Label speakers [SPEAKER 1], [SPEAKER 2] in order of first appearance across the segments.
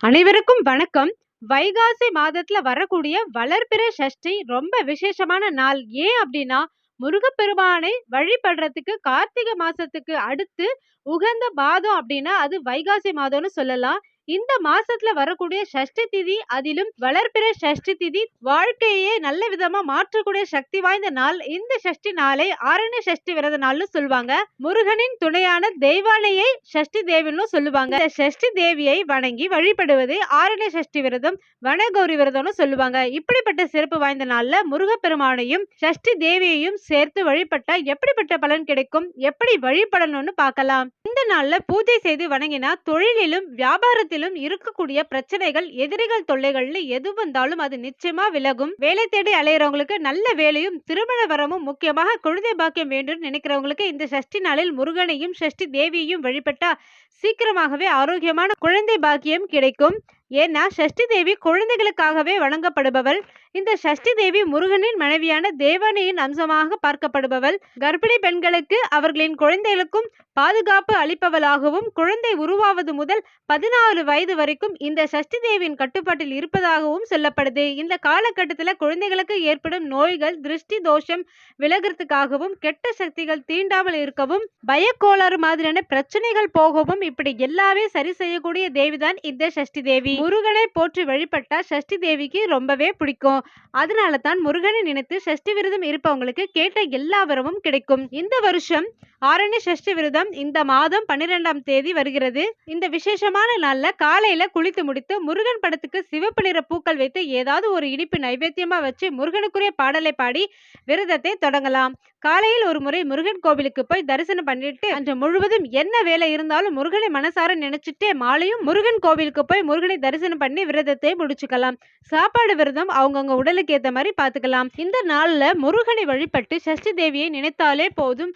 [SPEAKER 1] அனைவருக்கும் வணக்கம். வைகாசி மாதத்துல வரக்கூடிய வளர்பிற சஷ்டி ரொம்ப விசேஷமான நாள். ஏன் அப்படின்னா முருகப்பெருமானை வழிபடுறதுக்கு கார்த்திகை மாசத்துக்கு அடுத்து உகந்த மாதம் அப்படின்னா அது வைகாசி மாதம்னு சொல்லலாம். இந்த மாசத்துல வரக்கூடிய சஷ்டி திதி அதிலும் வளர்பிற சஷ்டி திதி வாழ்க்கையே நல்ல விதமா மாற்றக்கூடிய சக்தி வாய்ந்த நாள். இந்த சஷ்டி நாளை ஆரண்ய சஷ்டி விரத நாள்னு சொல்லுவாங்க. முருகனின் துணையான தெய்வானையை சஷ்டி தேவின்னு சொல்லுவாங்க. இந்த சஷ்டி தேவியை வணங்கி வழிபடுவது ஆரண்ய சஷ்டி விரதம் வனகௌரி விரதம்னு சொல்லுவாங்க. இப்படிப்பட்ட சிறப்பு வாய்ந்த நாள்ல முருகப்பெருமானையும் சஷ்டி தேவியையும் சேர்த்து வழிபட்டா எப்படிப்பட்ட பலன் கிடைக்கும்? எப்படி வழிபடணும்னு பார்க்கலாம். இந்த நாள்ல பூஜை செய்து வணங்கினா தொழிலிலும் வியாபாரத்திலும் இருக்கக்கூடிய பிரச்சனைகள் எதிரிகள் தொல்லைகள்னு எது வந்தாலும் அது நிச்சயமா விலகும். வேலை தேடி அலையிறவங்களுக்கு நல்ல வேலையும் திருமண வரமும் முக்கியமாக குழந்தை பாக்கியம் வேண்டும் நினைக்கிறவங்களுக்கு இந்த சஷ்டி நாளில் முருகனையும் சஷ்டி தேவியையும் வழிபட்டா சீக்கிரமாகவே ஆரோக்கியமான குழந்தை பாக்கியம் கிடைக்கும். ஏன்னா சஷ்டி தேவி குழந்தைகளுக்காகவே வழங்கப்படுபவள் இந்த சஷ்டி தேவி முருகனின் மனைவியான தேவனையின் அம்சமாக பார்க்கப்படுபவள். கர்ப்பிணி பெண்களுக்கு அவர்களின் குழந்தைகளுக்கும் பாதுகாப்பு அளிப்பவளாகவும் குழந்தை உருவாவது முதல் பதினாறு வயது வரைக்கும் இந்த சஷ்டி தேவியின் கட்டுப்பாட்டில் இருப்பதாகவும் சொல்லப்படுது. இந்த காலகட்டத்தில் குழந்தைகளுக்கு ஏற்படும் நோய்கள் திருஷ்டி தோஷம் விலகிறதுக்காகவும் கெட்ட சக்திகள் தீண்டாமல் இருக்கவும் பயக்கோளாறு மாதிரியான பிரச்சனைகள் போகவும் இப்படி எல்லாமே சரி செய்யக்கூடிய தேவிதான் இந்த சஷ்டி தேவி. முருகனை போற்றி வழிபட்டா சஷ்டி தேவிக்கு ரொம்பவே பிடிக்கும். அதனால தான் முருகனை நினைத்து சஷ்டி விரதம் இருப்பவங்களுக்கு கேட்ட எல்லா வரமும் கிடைக்கும். இந்த வருஷம் ஆரண்ய சஷ்டி விரதம் இந்த மாதம் பன்னிரெண்டாம் தேதி வருகிறது. இந்த விசேஷமான நாள்ல காலையில குளித்து முடித்து முருகன் படத்துக்கு சிவப்பு நிற பூக்கள் வைத்து ஏதாவது ஒரு இனிப்பு நைவேத்தியமா வச்சு முருகனுக்குரிய பாடலை பாடி விரதத்தை தொடங்கலாம். காலையில் ஒரு முறை முருகன் கோவிலுக்கு போய் தரிசனம் பண்ணிட்டு அன்று முழுவதும் என்ன வேலை இருந்தாலும் முருகனை மனசார நினைச்சிட்டு மாலையும் முருகன் கோவிலுக்கு போய் முருகனை தரிசனம் பண்ணி விரதத்தை முடிச்சுக்கலாம். சாப்பாடு விரதம் அவங்கவுங்க உடலுக்கு ஏற்ற மாதிரி பார்த்துக்கலாம் இந்த நாளில் முருகனை வழிபட்டு சஷ்டி தேவியை நினைத்தாலே போதும்.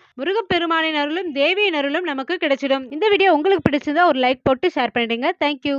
[SPEAKER 1] பெருமானின் அருளும் தேவியின் அருளும் நமக்கு கிடைச்சிடும். இந்த வீடியோ உங்களுக்கு பிடிச்சதா ஒரு லைக் போட்டு ஷேர் பண்ணிடுங்க. தேங்க்யூ